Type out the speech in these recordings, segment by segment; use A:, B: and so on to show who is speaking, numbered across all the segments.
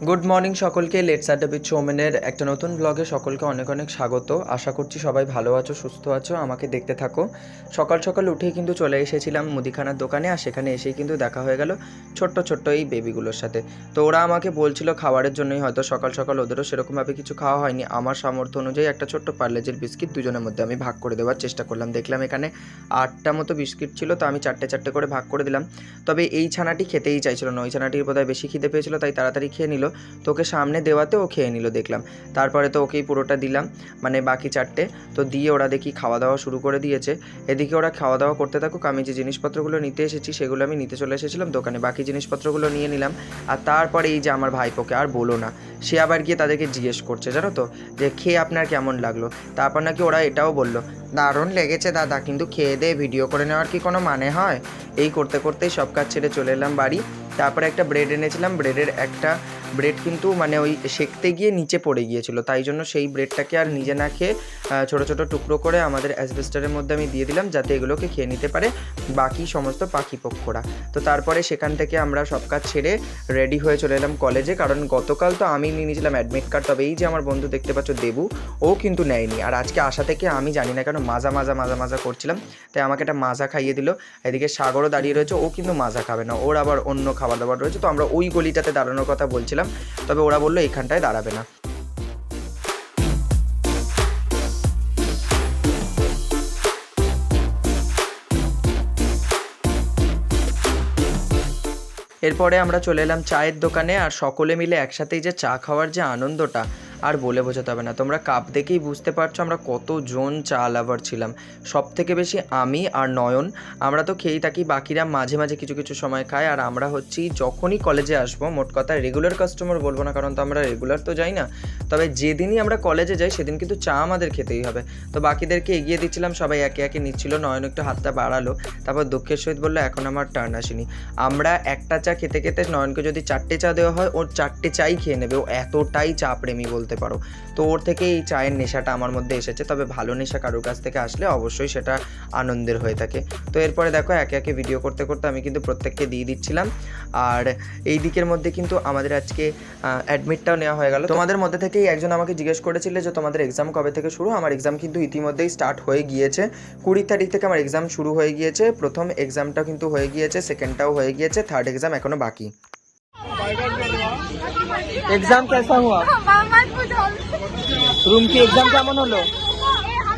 A: Good morning সকলকে let's আড্ডা বিচ ওমেনের একটা নতুন ব্লগে সকলকে অনেক অনেক স্বাগত। আশা করছি সবাই ভালো আছো, সুস্থ আছো, আমাকে দেখতে থাকো। সকাল সকাল উঠেই কিন্তু চলে এসেছিলাম মুদিখানার দোকানে আর সেখানে এসেই কিন্তু দেখা হয়ে গেল ছোট্ট ছোট্ট এই বেবিগুলোর সাথে। তো ওরা আমাকে বলছিল খাবারের জন্যই হয়তো সকাল সকাল ওদেরও সেরকমভাবে কিছু খাওয়া হয়নি। আমার সামর্থ্য অনুযায়ী একটা ছোট্ট পার্লেজের বিস্কিট দুজনের মধ্যে আমি ভাগ করে দেওয়ার চেষ্টা করলাম। দেখলাম এখানে আটটা মতো বিস্কিট ছিল, তো আমি চারটে চারটে করে ভাগ করে দিলাম। তবে এই ছানাটি খেতেই চাইছিল না। ওই ছানাটির বোধহয় বেশি খিদে পেয়েছিল, তাই তাড়াতাড়ি খেয়ে নিল। তো ওকে সামনে দেওয়াতে ও খেয়ে নিল, দেখলাম। তারপরে তো ওকেই পুরোটা দিলাম মানে বাকি চারটে। তো দিয়ে ওরা দেখি খাওয়া দাওয়া শুরু করে দিয়েছে। এদিকে ওরা খাওয়া দাওয়া করতে থাকুক, আমি যে জিনিসপত্রগুলো নিতে এসেছি সেগুলো আমি নিতে চলে এসেছিলাম দোকানে। বাকি জিনিসপত্রগুলো নিয়ে নিলাম। আর তারপরে এই যে আমার ভাইপোকে আর বলো না, সে আবার গিয়ে তাদেরকে জিজ্ঞেস করছে, জানো তো? যে খেয়ে আপনার কেমন লাগল? তারপর নাকি ওরা এটাও বলল, দারুণ লেগেছে দাদা, কিন্তু খেয়ে দিয়ে ভিডিও করে নেওয়ার কি কোনো মানে হয়? এই করতে করতেই সব কাজ ছেড়ে চলে এলাম বাড়ি। তারপরে একটা ব্রেড এনেছিলাম, ব্রেডের একটা ব্রেড কিন্তু মানে ওই সেঁকতে গিয়ে নিচে পড়ে গিয়েছিল। তাই জন্য সেই ব্রেডটাকে আর নিজে না খেয়ে ছোট ছোট টুকরো করে আমাদের অ্যাসবেস্টারের মধ্যে আমি দিয়ে দিলাম যাতে এগুলোকে খেয়ে নিতে পারে বাকি সমস্ত পাখি পক্ষরা তো তারপরে সেখান থেকে আমরা সব কাজ ছেড়ে রেডি হয়ে চলে এলাম কলেজে কারণ গতকাল তো আমি নিয়ে নিয়েছিলাম অ্যাডমিট কার্ড তবে এই যে আমার বন্ধু দেখতে পাচ্ছ দেবু, ও কিন্তু নেয়নি। আর আজকে আসা থেকে আমি জানি না কেন মাজা মাজা মাজা মাজা করছিলাম। তাই আমাকে একটা মাজা খাইয়ে দিল। এদিকে সাগরও দাঁড়িয়ে রয়েছে, ও কিন্তু মাজা খাবে না। ওর আবার অন্য খাবার দাবার রয়েছে। তো আমরা ওই গলিটাতে দাঁড়ানোর কথা বলছিলাম। তবে ওরা বলল এইখানটায় দাঁড়াবে না। এরপরে আমরা চলে এলাম চায়ের দোকানে, আর সকলে মিলে একসাথেই যে চা খাওয়ার যে আনন্দটা আর বলে বোঝাতে হবে না। তোমরা কাপ দেখেই বুঝতে পারছ আমরা কতজন চা লাভার ছিলাম। সব থেকে বেশি আমি আর নয়ন, আমরা তো খেয়েই থাকি, বাকিরা মাঝে মাঝে কিছু কিছু সময় খায়, আর আমরা হচ্ছি যখনই কলেজে আসব, মোট কথা রেগুলার কাস্টমার বলব না, কারণ তো আমরা রেগুলার তো যাই না। তবে যেদিনই আমরা কলেজে যাই, সেদিন কিন্তু চা আমাদের খেতেই হবে। তো বাকিদেরকে এগিয়ে দিচ্ছিলাম, সবাই একে একে নিচ্ছিল, নয়ন একটু হাতটা বাড়ালো, তারপর দুঃখের সহিত বলল, এখন আমার টার্ন আসেনি। আমরা একটা চা খেতে খেতে নয়নকে যদি চারটে চা দেওয়া হয়, ওর চারটে চাই খেয়ে নেবে, ও এতটাই চা প্রেমী বলতে পারো। তো ওর থেকে এই চায়ের নেশাটা আমার মধ্যে এসেছে। তবে ভালো নেশা কারোর কাছ থেকে আসলে অবশ্যই সেটা আনন্দের হয়ে থাকে। তো এরপরে দেখো, একে একে ভিডিও করতে করতে আমি কিন্তু প্রত্যেককে দিয়ে দিচ্ছিলাম। আর এই দিকের মধ্যে কিন্তু আমাদের আজকে অ্যাডমিটটাও নেওয়া হয়ে গেল। তোমাদের মধ্যে থেকেই একজন আমাকে জিজ্ঞেস করেছিলে যে, তোমাদের এক্সাম কবে থেকে শুরু? আমার এক্সাম কিন্তু ইতিমধ্যেই স্টার্ট হয়ে গিয়েছে। কুড়ি তারিখ থেকে আমার এক্সাম শুরু হয়ে গিয়েছে। প্রথম এক্সামটা কিন্তু হয়ে গিয়েছে সেকেন্ডটাও হয়ে গিয়েছে থার্ড এক্সাম এখনও বাকি। এক্সাম কেসা হুয়া
B: মামার পুজো
A: রুম কি এক্সাম কেমন হলো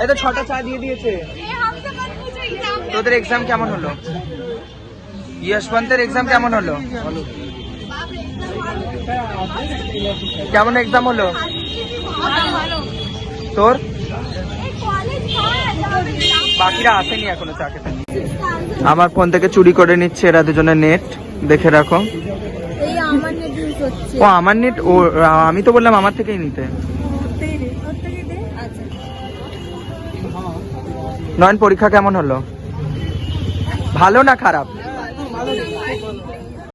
A: এই তো ছটা চা দিয়ে দিয়েছে
B: ये हमसे मत पूछो एग्जाम
A: তোদের এক্সাম কেমন হলো ইয়শবন্তের এক্সাম কেমন হলো কেমন এক্সাম হলো
B: ভালো
A: তোর
B: এই কলেজ হয়
A: বাকিরা আসেনি এখনো চা খেতে আমার ফোন থেকে চুরি করে নিচ্ছে এরা দুজনে নেট দেখে রাখো
B: হচ্ছে।
A: ও আমার নেট ও আমি তো বললাম আমার থেকেই নিতে।
B: আচ্ছা।
A: নয়ন পরীক্ষা কেমন হলো? ভালো না খারাপ?